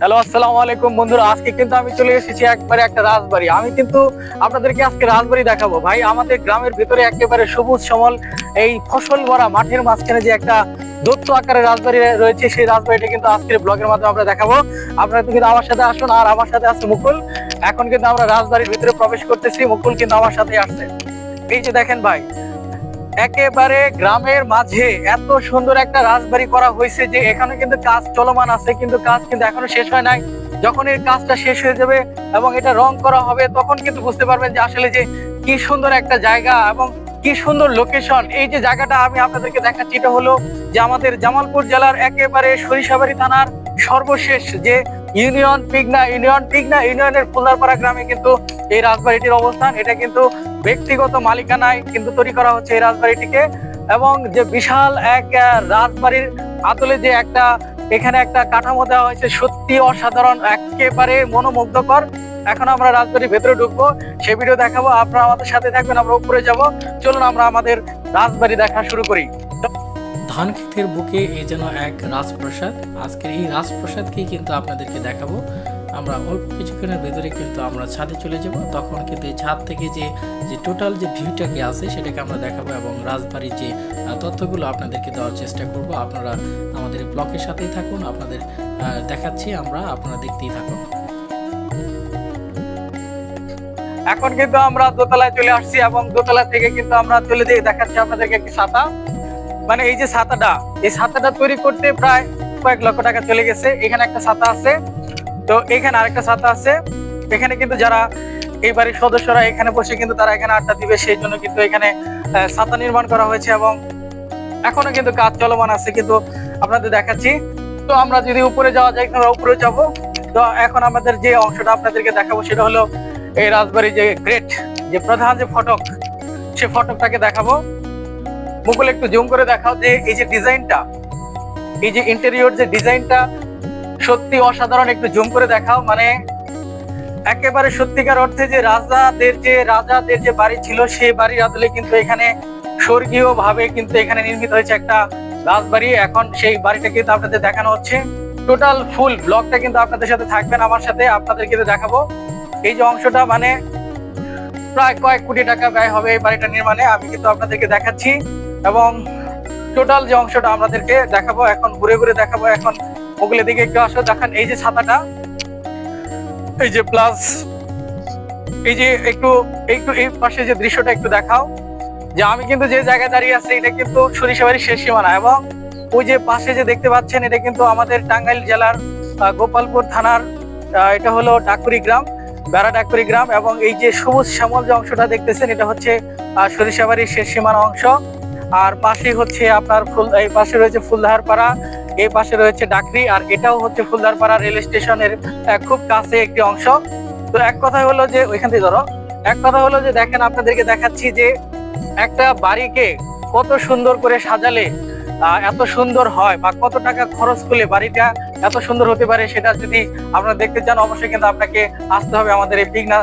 Hello আসসালামু আলাইকুম বন্ধুরা। আজকে কিন্তু আমি চলে এসেছি একবারে একটা রাজবাড়ি। আমি কিন্তু আপনাদেরকে আজকে রাজবাড়ি দেখাবো। ভাই, আমাদের গ্রামের ভিতরে একেবারে সবুজ সমল, এই ফসল ভরা মাঠের মাঝখানে যে একটা দত্ত আকারে রাজবাড়ি রয়েছে, সেই রাজবাড়িটা কিন্তু আজকের ব্লগের মাধ্যমে আমরা দেখাবো। আপনারা কিন্তু আমার সাথে আসুন, আর আমার সাথে আছে মুকুল। এখন কিন্তু আমরা রাজবাড়ির ভিতরে প্রবেশ করতেছি। মুকুল কিন্তু আমার সাথে আসছে। এই যে দেখেন ভাই একেবারে গ্রামের মাঝে এত সুন্দর একটা রাজবাড়ি করা হয়েছে যে এখানে কিন্তু কাজ চলমান আছে, কিন্তু কাজ কিন্তু এখনও শেষ হয় নাই। যখন এর কাজটা শেষ হয়ে যাবে এবং এটা রং করা হবে, তখন কিন্তু বুঝতে পারবেন যে আসলে যে কি সুন্দর একটা জায়গা এবং কি সুন্দর লোকেশন এই যে জায়গাটা আমি আপনাদেরকে দেখাচ্ছি, এটা হলো যে আমাদের জামালপুর জেলার একেবারে সরিষাবাড়ি থানার সর্বশেষ যে ইউনিয়ন পিগনা ইউনিয়ন পিগনা, ইউনিয়নের ফুলদারপাড়া গ্রামে কিন্তু এই রাজবাড়িটির অবস্থান। এটা কিন্তু ব্যক্তিগত মালিকানায় কিন্তু তৈরি করা হচ্ছে এই রাজবাড়িটিকে। এবং যে বিশাল এক রাজবাড়ির আতলে যে একটা, এখানে একটা কাঠামো দেওয়া হয়েছে, সত্যি অসাধারণ, একেবারে মনোমুগ্ধকর। এখন আমরা রাজবাড়ির ভেতরে ঢুকবো, সে ভিডিও দেখাবো, আপনারা আমাদের সাথে থাকবেন, আমরা উপরে যাব। চলুন আমরা আমাদের রাজবাড়ি দেখা শুরু করি। ধান ক্ষেতের বুকে এই যেন এক রাজপ্রাসাদ। আজকের এই রাজপ্রাসাদকেই কিন্তু আপনাদেরকে দেখাবো। আমরা অল্প কিছুক্ষণের ভেতরে কিন্তু আমরা ছাদে চলে যাব। তখন কিন্তু এই ছাদ থেকে যে যে টোটাল যে ভিউটাকে আছে সেটাকে আমরা দেখাবো এবং রাজবাড়ির যে তথ্যগুলো আপনাদেরকে দেওয়ার চেষ্টা করব। আপনারা আমাদের ব্লকের সাথেই থাকুন, আপনাদের দেখাচ্ছি আমরা, আপনারা দেখতেই থাকুন। এখন কিন্তু আমরা দোতলায় চলে আসছি এবং দোতলা থেকে কিন্তু আমরা চলে দিয়ে দেখাচ্ছি আপনাদেরকে একটি ছাতা। মানে এই যে ছাতাটা, এই ছাতাটা তৈরি করতে প্রায় কয়েক লক্ষ টাকা চলে গেছে। এখানে একটা ছাতা আছে। তো এখানে আরেকটা ছাতা আছে। এখানে কিন্তু যারা এই বাড়ির সদস্যরা এখানে বসে কিন্তু তারা এখানে আড্ডা দিবে। সেই জন্য কিন্তু এখানে ছাতা নির্মাণ করা হয়েছে এবং এখনও কিন্তু কাজ চলমান আছে। কিন্তু আপনাদের দেখাচ্ছি। তো আমরা যদি উপরে যাওয়া যায়, আমরা উপরে যাব। তো এখন আমাদের যে অংশটা আপনাদেরকে দেখাবো, সেটা হলো এই রাজবাড়ির যে গ্রেট যে প্রধান যে ফটক, সে ফটকটাকে দেখাবো। মুকুল, একটু জুম করে দেখাও যে এই যে ডিজাইনটা, এই যে ইন্টেরিয়র যে ডিজাইনটা, সত্যি অসাধারণ, একটু জুম করে দেখাও। মানে একেবারে সত্যিকার অর্থে যে রাজাদের যে রাজাদের যে বাড়ি ছিল, সেই বাড়ির আদলে কিন্তু এখানে স্বর্গীয় ভাবে কিন্তু এখানে নির্মিত হয়েছে একটা রাজবাড়ি। এখন সেই বাড়িটা কিন্তু আপনাদের দেখানো হচ্ছে। টোটাল ফুল ব্লকটা কিন্তু আপনাদের সাথে থাকবেন আমার সাথে আপনাদের কিন্তু দেখাবো। এই যে অংশটা মানে প্রায় কয়েক কোটি টাকা ব্যয় হবে এই বাড়িটা নির্মাণে। আমি কিন্তু আপনাদেরকে দেখাচ্ছি। এবং টোটাল যে অংশটা আমাদেরকে দেখাবো, এখন ঘুরে ঘুরে দেখাবো, এখন ওগুলোর দিকে একটু আসো, দেখেন এই যে ছাতাটা, এই যে প্লাস এই যে একটু একটু এই পাশে যে দৃশ্যটা একটু দেখাও, যে আমি কিন্তু যে জায়গায় দাঁড়িয়ে আছি, এটা কিন্তু সরিষাবাড়ির শেষ সীমানা এবং ওই যে পাশে যে দেখতে পাচ্ছেন, এটা কিন্তু আমাদের টাঙ্গাইল জেলার গোপালপুর থানার এটা হলো ডাকুরি গ্রাম, বেড়া ডাকুরি গ্রাম এবং এই যে সবুজ শ্যামল যে অংশটা দেখতেছেন, এটা হচ্ছে সরিষাবাড়ির শেষ সীমানা অংশ। আর পাশে হচ্ছে আপনার ফুল এই পাশে রয়েছে ফুলদাহার পাড়া এই পাশে রয়েছে ডাকরি, আর এটাও হচ্ছে ফুলদার পাড়া রেল স্টেশনের খুব কাছে একটি অংশ। তো এক কথা হলো যে, ওইখান থেকে ধরো, এক কথা হলো যে দেখেন আপনাদেরকে দেখাচ্ছি যে, একটা বাড়িকে কত সুন্দর করে সাজালে এত সুন্দর হয়, বা কত টাকা খরচ করলে বাড়িটা এত সুন্দর হতে পারে সেটা যদি আপনারা দেখতে চান, অবশ্যই কিন্তু আপনাকে আসতে হবে আমাদের এই পিগনা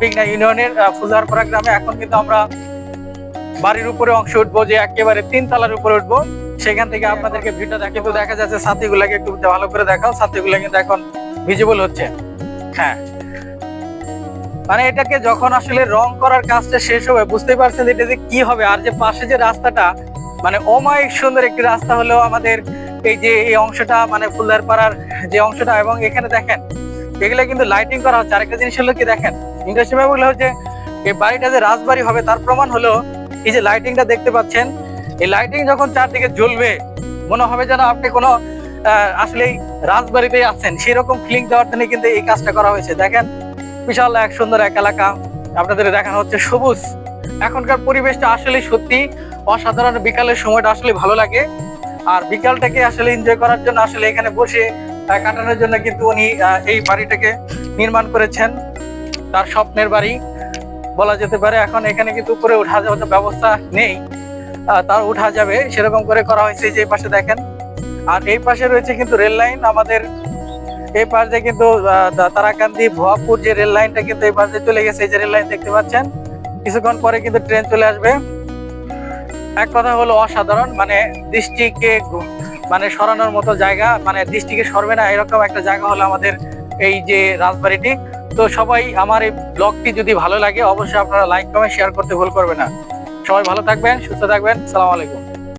পিগনা ইউনিয়নের ফুলদারপাড়া গ্রামে। এখন কিন্তু আমরা বাড়ির উপরে অংশ উঠবো, যে একেবারে তিন তালার উপরে উঠবো, সেখান থেকে আপনাদেরকে ভিডিও দেখা কিন্তু দেখা যাচ্ছে, ছাতিগুলাকে একটু ভালো করে দেখাও, ছাতিগুলা কিন্তু এখন ভিজিবল হচ্ছে। হ্যাঁ। মানে এটাকে যখন আসলে রং করার কাজটা শেষ হবে, বুঝতেই পারছেন এটা যে কি হবে, আর যে পাশে যে রাস্তাটা মানে অমায়িক সুন্দর একটি রাস্তা হলেও আমাদের এই যে, এই অংশটা মানে ফুলদার পাড়ার যে অংশটা, এবং এখানে দেখেন, এগুলা কিন্তু লাইটিং করা হচ্ছে। আরেকটা জিনিস হলো কি দেখেন ইন্ডাস্ট্রি ব্যাপারগুলো হচ্ছে, এই বাড়িটা যে রাজবাড়ি হবে, তার প্রমাণ হলো এই যে লাইটিংটা দেখতে পাচ্ছেন, এই লাইটিং যখন চারদিকে জ্বলবে, মনে হবে যেন আপনি কোনো আসলে রাজবাড়িতে আছেন। সেই রকম ফিলিং দেওয়ার জন্য কিন্তু এই কাজটা করা হয়েছে। দেখেন, বিশাল এক সুন্দর এক এলাকা। আপনাদের দেখানো হচ্ছে সবুজ। এখনকার পরিবেশটা আসলে সত্যি অসাধারণ। বিকালের সময়টা আসলে ভালো লাগে। আর বিকালটাকে আসলে এনজয় করার জন্য আসলে এখানে বসে কাটানোর জন্য কিন্তু উনি এই বাড়িটাকে নির্মাণ করেছেন। তার স্বপ্নের বাড়ি। বলা যেতে পারে, এখন এখানে কিন্তু উপরে উঠা যাওয়ার ব্যবস্থা নেই। তার উঠা যাবে, সেরকম করে করা হয়েছে যে পাশে দেখেন। আর এই পাশে রয়েছে কিন্তু রেল লাইন, আমাদের এই পাশ দিয়ে কিন্তু তারাকান্দি, ভুয়াপুর যে রেল লাইনটা কিন্তু এই পাশ দিয়ে চলে গেছে যে রেল লাইন দেখতে পাচ্ছেন। কিছুক্ষণ পরে কিন্তু ট্রেন চলে আসবে। এক কথা হলো অসাধারণ মানে দৃষ্টিকে মানে সরানোর মতো জায়গা মানে দৃষ্টিকে সরবে না, এরকম একটা জায়গা হলো আমাদের এই যে রাজবাড়িটি। তো সবাই আমার এই ব্লগটি যদি ভালো লাগে, অবশ্যই আপনারা লাইক কমেন্ট শেয়ার করতে ভুল করবে না। সবাই ভালো থাকবেন, সুস্থ থাকবেন, সালাম আলাইকুম।